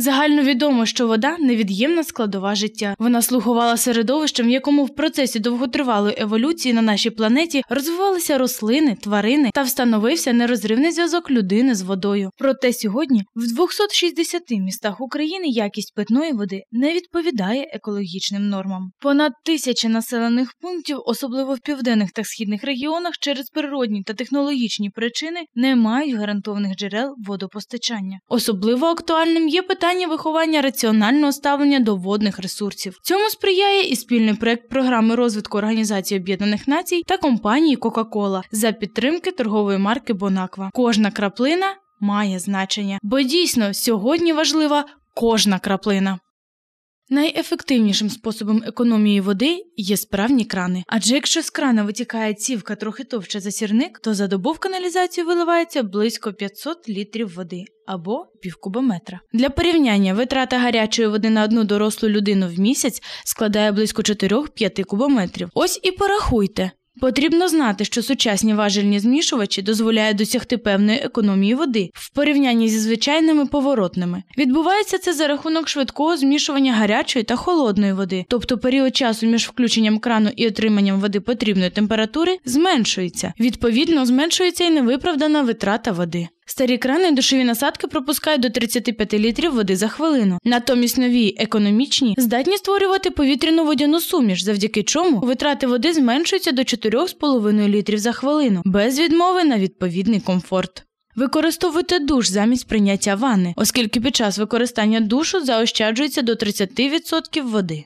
Загальновідомо, що вода невід'ємна складова життя. Вона слугувала середовищем, в якому в процесі довготривалої еволюції на нашій планеті розвивалися рослини, тварини та встановився нерозривний зв'язок людини з водою. Проте сьогодні в 260 містах України якість питної води не відповідає екологічним нормам. Понад тисяча населених пунктів, особливо в південних та східних регіонах, через природні та технологічні причини не мають гарантованих джерел водопостачання. Особливо актуальним є питання виховання раціонального ставлення до водних ресурсів. Цьому сприяє і спільний проект програми розвитку Організації Об'єднаних Націй та компанії Кока-Кола за підтримки торгової марки Бонаква. Кожна краплина має значення, бо дійсно сьогодні важлива кожна краплина. Найефективнішим способом економії води є справні крани. Адже якщо з крана витікає цівка трохи товща за сірник, то за добу в каналізацію виливається близько 500 літрів води або півкубометра. Для порівняння витрата гарячої води на одну дорослу людину в місяць складає близько 4-5 кубометрів. Ось і порахуйте. Потрібно знати, що сучасні важельні змішувачі дозволяють досягти певної економії води в порівнянні зі звичайними поворотними. Відбувається це за рахунок швидкого змішування гарячої та холодної води, тобто період часу між включенням крану і отриманням води потрібної температури зменшується. Відповідно, зменшується і невиправдана витрата води. Старі крани душові насадки пропускають до 35 літрів води за хвилину. Натомість нові економічні здатні створювати повітряну водяну суміш, завдяки чому витрати води зменшуються до 4,5 літрів за хвилину, без відмови на відповідний комфорт. Використовуйте душ замість прийняття ванни, оскільки під час використання душу заощаджується до 30% води.